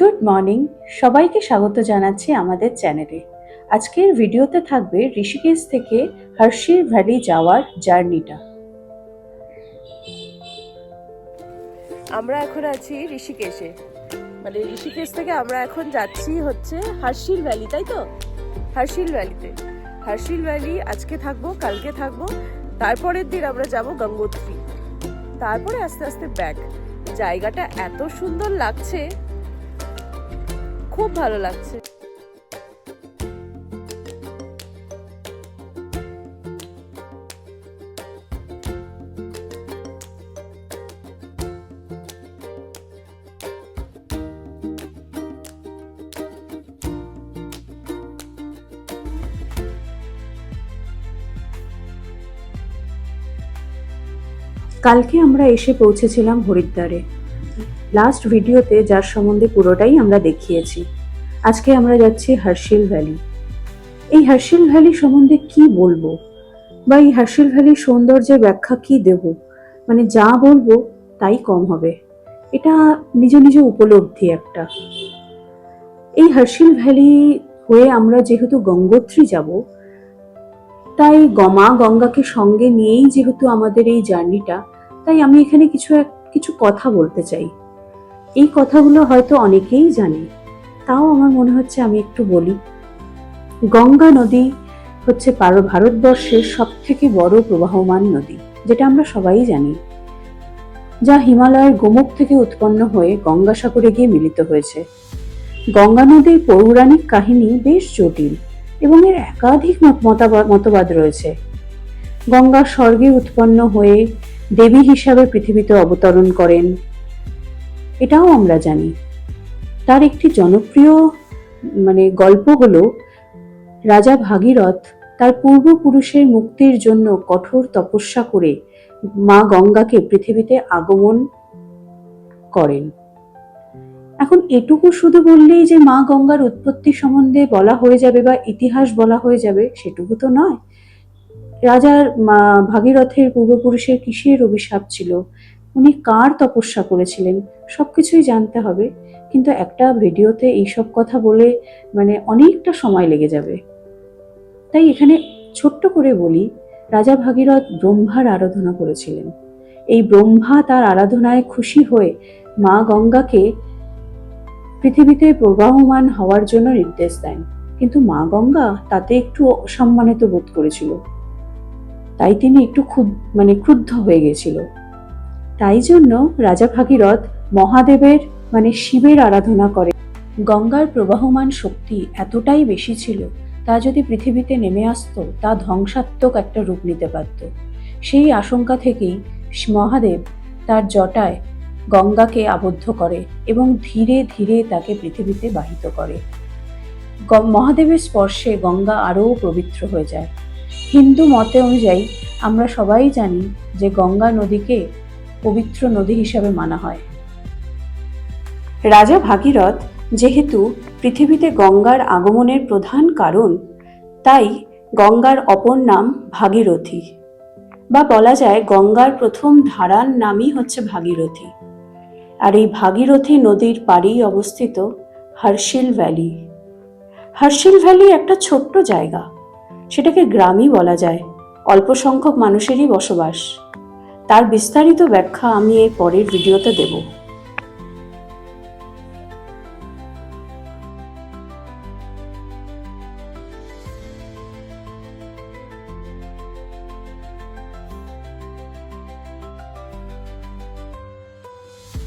Good morning. সবাইকে স্বাগত জানাচ্ছি আমাদের চ্যানেলে। আজকের ভিডিওতে থাকবে ঋষিকেশ থেকে হার্শির ভ্যালি যাওয়ার জার্নিটা। আমরা এখন আছি ঋষিকেশে। মানে ঋষিকেশ থেকে আমরা এখন যাচ্ছি হচ্ছে হার্শিল ভ্যালি, তাই তো? হার্শিল ভ্যালিতে। হার্শিল ভ্যালি, আজকে থাকব, কালকে থাকব। তারপরের দিন আমরা যাব গঙ্গোত্রী। তারপরে আস্তে আস্তে ব্যাক জায়গাটা এত সুন্দর লাগছে। খুব ভালো লাগছে। কালকে আমরা এসে পৌঁছেছিলাম হরিদ্বারে। লাস্ট ভিডিওতে যার সম্বন্ধে পুরোটাই আমরা দেখিয়েছি। আজকে আমরা যাচ্ছি হার্শিল ভ্যালি এই হার্শিল ভ্যালি সম্বন্ধে কি বলব? বা এই হার্শিল ভ্যালির সৌন্দর্যের ব্যাখ্যা কি দেব? মানে যা বলব তাই কম হবে। এটা নিজ নিজ উপলব্ধি একটা। এই হার্শিল ভ্যালি হয়ে আমরা যেহেতু গঙ্গোত্রী যাব, তাই গমা গঙ্গাকে সঙ্গে নিয়েই যেহেতু আমাদের এই জার্নিটা, তাই আমি এখানে কিছু এক, কিছু কথা বলতে চাই। এই কথাগুলো হয়তো অনেকেই জানে। তাও আমার মনে হচ্ছে আমি একটু বলি। গঙ্গা নদী হচ্ছে পার- ভারতবর্ষের সব থেকে বড় প্রবাহমান নদী, যেটা আমরা সবাই জানি, যা হিমালয়ের গোমুখ থেকে উৎপন্ন হয়ে গঙ্গাসাগরে গিয়ে মিলিত হয়েছে। গঙ্গা নদীর পৌরাণিক কাহিনী বেশ জটিল এবং এর একাধিক মত- মতাবা- মতবাদ রয়েছে। গঙ্গা স্বর্গে উৎপন্ন হয়ে দেবী হিসাবে পৃথিবীতে অবতরণ করেন এটাও আমরা জানি। তার একটি জনপ্রিয় মানে গল্প হলো, রাজা ভাগীরথ তার পূর্বপুরুষের মুক্তির জন্য কঠোর তপস্যা করে মা গঙ্গাকে পৃথিবীতে আগমন করেন। এখন এটুকু শুধু বললেই যে মা গঙ্গার উৎপত্তি সম্বন্ধে বলা হয়ে যাবে বা ইতিহাস বলা হয়ে যাবে, সেটুকু তো নয়। রাজার মা ভাগীরথের পূর্বপুরুষের কিসের অভিশাপ ছিল? উনি কার তপস্যা করেছিলেন? সবকিছুই জানতে হবে। কিন্তু একটা ভিডিওতে এইসব কথা বলে মানে অনেকটা সময় লেগে যাবে। তাই এখানে ছোট্ট করে বলি, রাজা ভাগীরথ ব্রহ্মার আরাধনা করেছিলেন। এই ব্রহ্মা তার আরাধনায় খুশি হয়ে মা গঙ্গাকে পৃথিবীতে প্রবাহমান হওয়ার জন্য নির্দেশ দেন। কিন্তু মা গঙ্গা তাতে একটু অসম্মানিত বোধ করেছিল। তাই তিনি একটু ক্ষুদ মানে ক্রুদ্ধ হয়ে গেছিল। তাই জন্য রাজা ভাগীরথ মহাদেবের মানে শিবের আরাধনা করে। গঙ্গার প্রবাহমান শক্তি এতটাই বেশি ছিল, তা যদি পৃথিবীতে নেমে আসতো, তা ধ্বংসাত্মক একটা রূপ নিতে পারত। সেই আশঙ্কা থেকেই মহাদেব তার জটায় গঙ্গাকে আবদ্ধ করে এবং ধীরে ধীরে তাকে পৃথিবীতে বাহিত করে। মহাদেবের স্পর্শে গঙ্গা আরও পবিত্র হয়ে যায়। হিন্দু মতে অনুযায়ী আমরা সবাই জানি যে গঙ্গা নদীকে পবিত্র নদী হিসাবে মানা হয়। রাজা ভাগীরথ যেহেতু পৃথিবীতে গঙ্গার আগমনের প্রধান কারণ, তাই গঙ্গার অপর নাম ভাগীরথী বা বলা যায় গঙ্গার প্রথম ধারার নামই হচ্ছে ভাগীরথী। আর এই ভাগীরথী নদীর পাড়েই অবস্থিত হার্শিল ভ্যালি। হার্শিল ভ্যালি একটা ছোট্ট জায়গা। সেটাকে গ্রামই বলা যায়। অল্প সংখ্যক মানুষেরই বসবাস। তার বিস্তারিত ব্যাখ্যা আমি এর পরের ভিডিওতে দেব।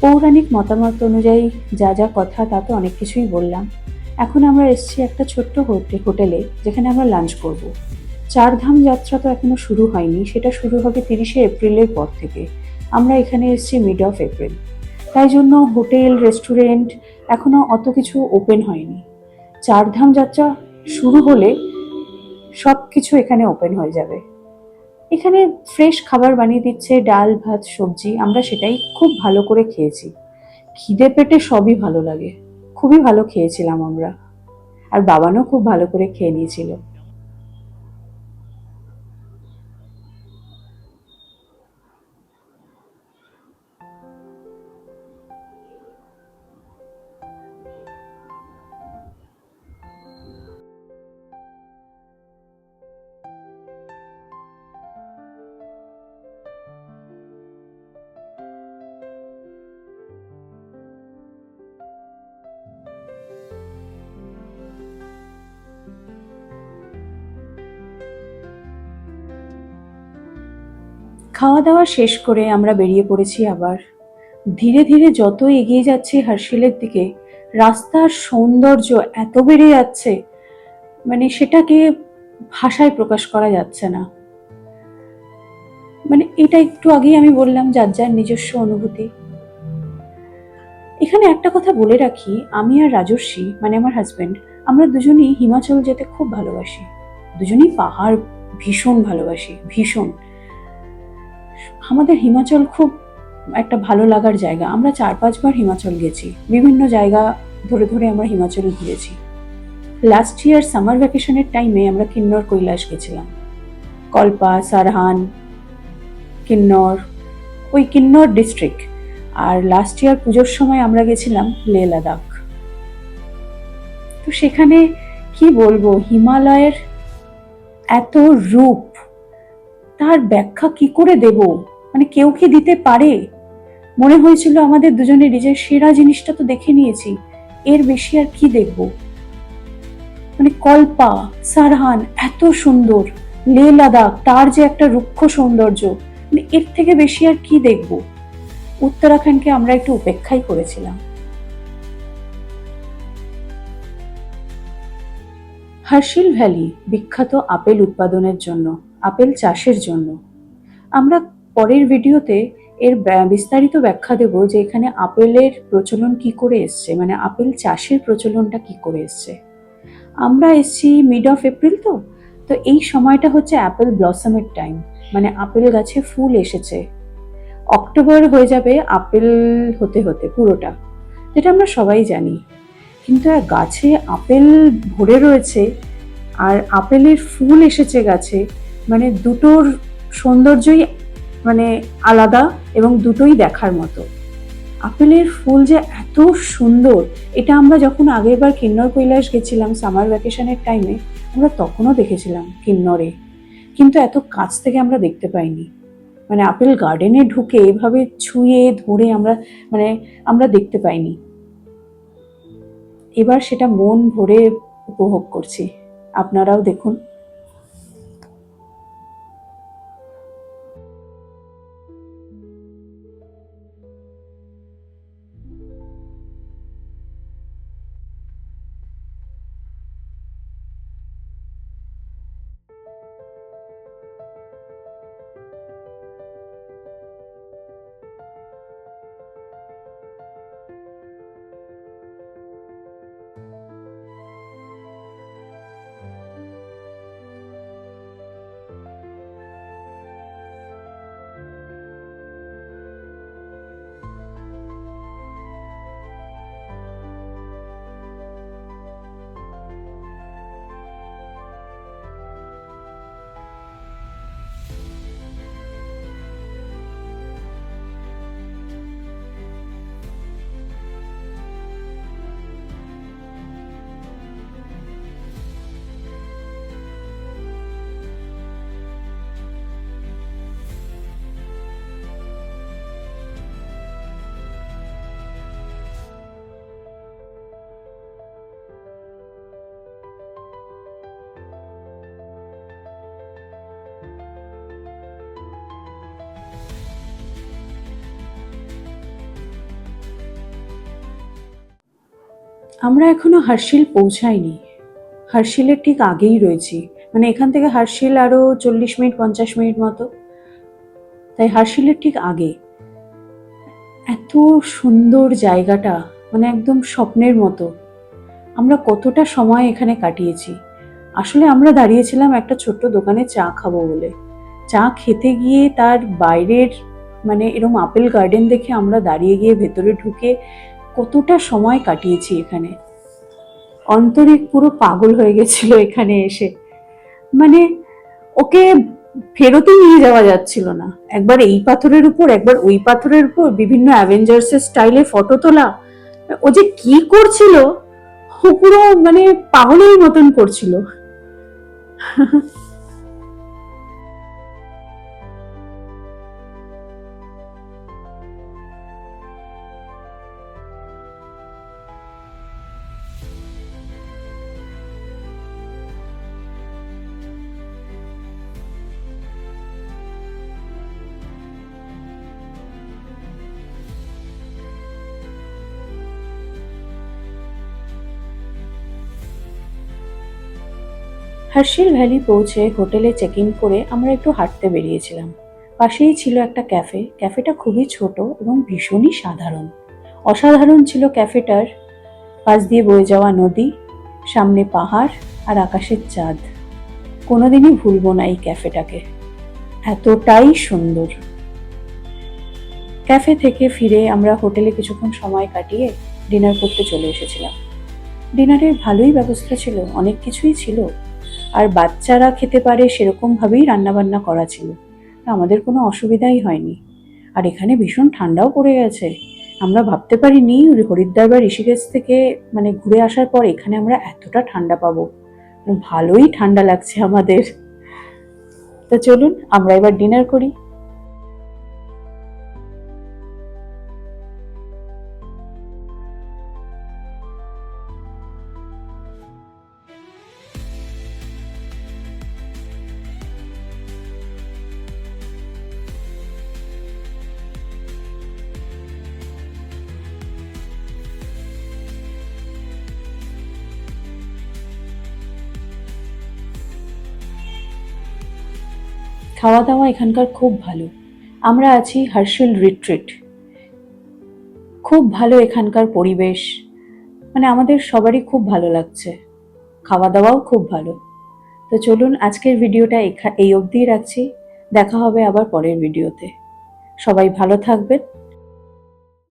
পৌরাণিক মতামত অনুযায়ী যা যা কথা তা তো অনেক কিছুই বললাম। এখন আমরা এসেছি একটা ছোট্ট হোটে- হোটেলে, যেখানে আমরা লাঞ্চ করব। চারধাম যাত্রা তো এখনও শুরু হয়নি, সেটা শুরু হবে তিরিশে এপ্রিলের পর থেকে। আমরা এখানে এসেছি মিড অফ এপ্রিল তাই জন্য হোটেল রেস্টুরেন্ট এখনও অত কিছু ওপেন হয়নি। চারধাম যাত্রা শুরু হলে সব কিছু এখানে ওপেন হয়ে যাবে। এখানে ফ্রেশ খাবার বানিয়ে দিচ্ছে, ডাল, ভাত, সবজি, আমরা সেটাই খুব ভালো করে খেয়েছি। খিদে পেটে সবই ভালো লাগে। খুবই ভালো খেয়েছিলাম আমরা। আর বাবানও খুব ভালো করে খেয়ে নিয়েছিল। খাওয়া দাওয়া শেষ করে আমরা বেরিয়ে পড়েছি আবার। ধীরে ধীরে যত এগিয়ে যাচ্ছি হার্শিলের দিকে, রাস্তার সৌন্দর্য এত বেড়ে যাচ্ছে মানে সেটাকে ভাষায় প্রকাশ করা যাচ্ছে না। মানে এটা একটু আগেই আমি বললাম যার যার নিজস্ব অনুভূতি। এখানে একটা কথা বলে রাখি, আমি আর রাজস্বী মানে আমার হাজবেন্ড আমরা দুজনেই হিমাচল যেতে খুব ভালোবাসি। দুজনেই পাহাড় ভীষণ ভালোবাসি, ভীষণ। আমাদের হিমাচল খুব একটা ভালো লাগার জায়গা। আমরা চার পাঁচবার হিমাচল গেছি। বিভিন্ন জায়গা ধরে ধরে আমরা হিমাচল ঘুরেছি। লাস্ট ইয়ার সামার ভ্যাকেশনের টাইমে আমরা কিন্নর কৈলাস গেছিলাম। কল্পা, সারহান, কিন্নর, ওই কিন্নর ডিস্ট্রিক্ট আর লাস্ট ইয়ার পুজোর সময় আমরা গেছিলাম লে লাদাখ। তো সেখানে কি বলব, হিমালয়ের এত রূপ, তার ব্যাখ্যা কি করে দেব? মানে কেউ কি দিতে পারে? মনে হয়েছিল আমাদের দুজনের যে সেরা জিনিসটা তো দেখে নিয়েছি, এর বেশি আর কি দেখব? মানে কল্পা, সারহান, এত সুন্দর লে লাদাখ, তার যে একটা রুক্ষ সৌন্দর্য মানে এর থেকে বেশি আর কি দেখব? উত্তরাখণ্ডকে আমরা একটু উপেক্ষাই করেছিলাম। হার্শিল ভ্যালি বিখ্যাত আপেল উৎপাদনের জন্য, আপেল চাষের জন্য। আমরা পরের ভিডিওতে এর বিস্তারিত ব্যাখ্যা দেব যে এখানে আপেলের প্রচলন কি করে এসছে মানে আপেল চাষের প্রচলনটা কি করে এসছে। আমরা এসছি মিড অফ এপ্রিল তো তো এই সময়টা হচ্ছে অ্যাপেল ব্লসমের টাইম মানে আপেল গাছে ফুল এসেছে। অক্টোবর হয়ে যাবে আপেল হতে হতে পুরোটা, যেটা আমরা সবাই জানি। কিন্তু গাছে আপেল ভরে রয়েছে আর আপেলের ফুল এসেছে গাছে মানে দুটোর সৌন্দর্যই মানে আলাদা এবং দুটোই দেখার মতো। আপেলের ফুল যে এত সুন্দর, এটা আমরা যখন আগেরবার কিন্নর কৈলাস গেছিলাম সামার ভ্যাকেশনের টাইমে আমরা তখনও দেখেছিলাম কিন্নরে। কিন্তু এত কাছ থেকে আমরা দেখতে পাইনি। মানে আপেল গার্ডেনে ঢুকে এভাবে ছুঁয়ে ধরে আমরা মানে আমরা দেখতে পাইনি। এবার সেটা মন ভরে উপভোগ করছি। আপনারাও দেখুন। আমরা এখনও হার্শিল পৌঁছাইনি। হার্শিলের ঠিক আগেই রয়েছি। মানে এখান থেকে হার্শিল আরও চল্লিশ মিনিট, পঞ্চাশ মিনিট মতো। তাই হার্শিলের ঠিক আগে। এত সুন্দর জায়গাটা মানে একদম স্বপ্নের মতো। আমরা কতটা সময় এখানে কাটিয়েছি। আসলে আমরা দাঁড়িয়েছিলাম একটা ছোট্ট দোকানে চা খাব বলে। চা খেতে গিয়ে তার বাইরের মানে এরকম আপেল গার্ডেন দেখে আমরা দাঁড়িয়ে গিয়ে ভেতরে ঢুকে কতটা সময় কাটিয়েছি এখানে। অন্তরিক পুরো পাগল হয়ে গেছিল এখানে এসে। মানে ওকে ফেরতই নিয়ে যাওয়া যাচ্ছিল না। একবার এই পাথরের উপর, একবার ওই পাথরের উপর, বিভিন্ন অ্যাভেঞ্জার্সের স্টাইলে ফটো তোলা। ও যে কি করছিল, ও পুরো মানে পাগলের মতন করছিল। হার্শিল ভ্যালি পৌঁছে হোটেলে চেক ইন করে আমরা একটু হাঁটতে বেরিয়েছিলাম। পাশেই ছিল একটা ক্যাফে। ক্যাফেটা খুবই ছোট এবং ভীষণই সাধারণ। অসাধারণ ছিল ক্যাফেটার। পাশ দিয়ে বয়ে যাওয়া নদী, সামনে পাহাড় আর আকাশের চাঁদ। কোনোদিনই ভুলবো না এই ক্যাফেটাকে। এতটাই সুন্দর। ক্যাফে থেকে ফিরে আমরা হোটেলে কিছুক্ষণ সময় কাটিয়ে ডিনার করতে চলে এসেছিলাম। ডিনারের ভালোই ব্যবস্থা ছিল, অনেক কিছুই ছিল। আর বাচ্চারা খেতে পারে সেরকমভাবেই রান্নাবান্না করা ছিল। তা আমাদের কোনো অসুবিধাই হয়নি। আর এখানে ভীষণ ঠান্ডাও পড়ে গেছে। আমরা ভাবতে পারিনি হরিদ্বার বা ঋষিকেশ থেকে মানে ঘুরে আসার পর এখানে আমরা এতটা ঠান্ডা পাবো। ভালোই ঠান্ডা লাগছে আমাদের। তো চলুন, আমরা এবার ডিনার করি। খাওয়া দাওয়া এখানকার খুব ভালো। আমরা আছি হার্শিল রিট্রিট খুব ভালো এখানকার পরিবেশ। মানে আমাদের সবারই খুব ভালো লাগছে। খাওয়া দাওয়াও খুব ভালো। তো চলুন আজকের ভিডিওটা এই অবধিই রাখছি। দেখা হবে আবার পরের ভিডিওতে। সবাই ভালো থাকবেন।